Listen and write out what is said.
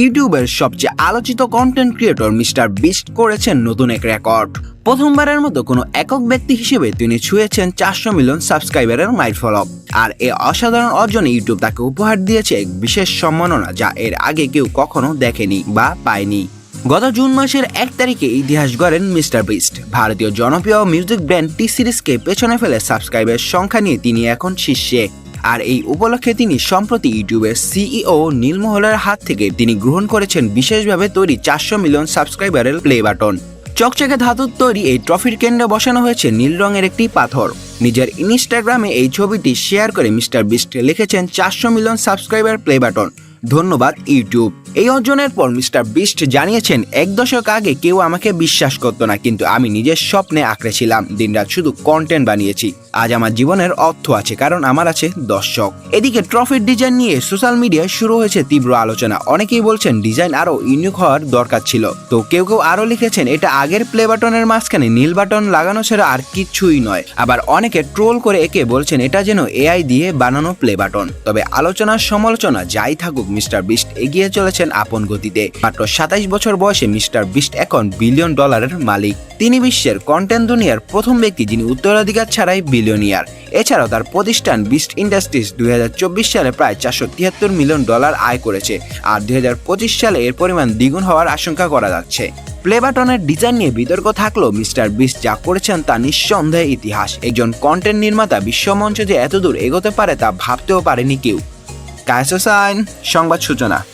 ইউটিউবের সবচেয়ে আলোচিত কন্টেন্ট ক্রিয়েটর মিস্টার বিস্ট করেছেন নতুন এক রেকর্ড প্রথমবারের মতো কোনো একক ব্যক্তি হিসেবে তিনি ছুঁয়েছেন চারশো মিলিয়ন সাবস্ক্রাইবারের মাইলফলক আর এই অসাধারণ অর্জনে ইউটিউব তাকে উপহার দিয়েছে এক বিশেষ সম্মাননা যা এর আগে কেউ কখনো দেখেনি বা পায়নি। গত জুন মাসের এক তারিখে ইতিহাস গড়েন মিস্টার বিস্ট। ভারতীয় জনপ্রিয় মিউজিক ব্র্যান্ড টি সিরিজকে পেছনে ফেলে সাবস্ক্রাইবের সংখ্যা নিয়ে তিনি এখন শীর্ষে। আর এই উপলক্ষে তিনি সম্প্রতি ইউটিউবের সিইও নীলমহলের হাত থেকে তিনি গ্রহণ করেছেন বিশেষভাবে তৈরি চারশো মিলিয়ন সাবস্ক্রাইবারের প্লে বাটন। চকচকে ধাতুর তৈরি এই ট্রফির কেন্দ্রে বসানো হয়েছে নীল রঙের একটি পাথর। নিজের ইনস্টাগ্রামে এই ছবিটি শেয়ার করে মিস্টার বিস্টে লিখেছেন, চারশো মিলিয়ন সাবস্ক্রাইবার প্লে বাটন। ধন্যবাদ, ইউটিউব। এই অর্জনের পর মিস্টার বিস্ট জানিয়েছেন, এক দশক আগে কেউ আমাকে বিশ্বাস করতো না, কিন্তু আমি নিজের স্বপ্নে আঁকড়েছিলাম দিনরাত শুধু কন্টেন্ট বানিয়েছি। আজ আমার জীবনের অর্থ আছে, কারণ আমার আছে দর্শক। এদিকে ট্রফির ডিজাইন নিয়ে সোশ্যাল মিডিয়ায় শুরু হয়েছে তীব্র আলোচনা। অনেকেই বলছেন, ডিজাইন আরও ইউনিক হওয়ার দরকার ছিল। তো কেউ কেউ আরও লিখেছেন, এটা আগের প্লে বাটনের মাঝখানে নীল বাটন লাগানো ছাড়া আর কিচ্ছুই নয়। আবার অনেকে ট্রোল করে একে বলছেন, এটা যেন এআই দিয়ে বানানো প্লে বাটন। তবে আলোচনার সমালোচনা যাই থাকুক, মিস্টার বিস্ট এগিয়ে চলেছেন আপন গতিতে। মাত্র সাতাইশ বছর বয়সে মিস্টার বিস্ট এখন বিলিয়ন ডলারের মালিক। তিনি বিশ্বের কন্টেন্ট দুনিয়ার প্রথম ব্যক্তি যিনি উত্তরাধিকার ছাড়াই বিলিয়নিয়ার এছাড়াও তার প্রতিষ্ঠান বিস্ট ইন্ডাস্ট্রিজ দুই সালে প্রায় চারশো তিয়াত্তর মিলিয়ন ডলার আয় করেছে আর দুই সালে এর পরিমাণ দ্বিগুণ হওয়ার আশঙ্কা করা যাচ্ছে। প্লে বাটনের ডিজাইন নিয়ে বিতর্ক থাকলেও মিস্টার বিস্ট যা করেছেন তা নিঃসন্দেহে ইতিহাস। একজন কন্টেন্ট নির্মাতা বিশ্বমঞ্চে যে এতদূর এগোতে পারে তা ভাবতেও পারেনি কেউ। কায়সোসাইন সংবাদ সূচনা।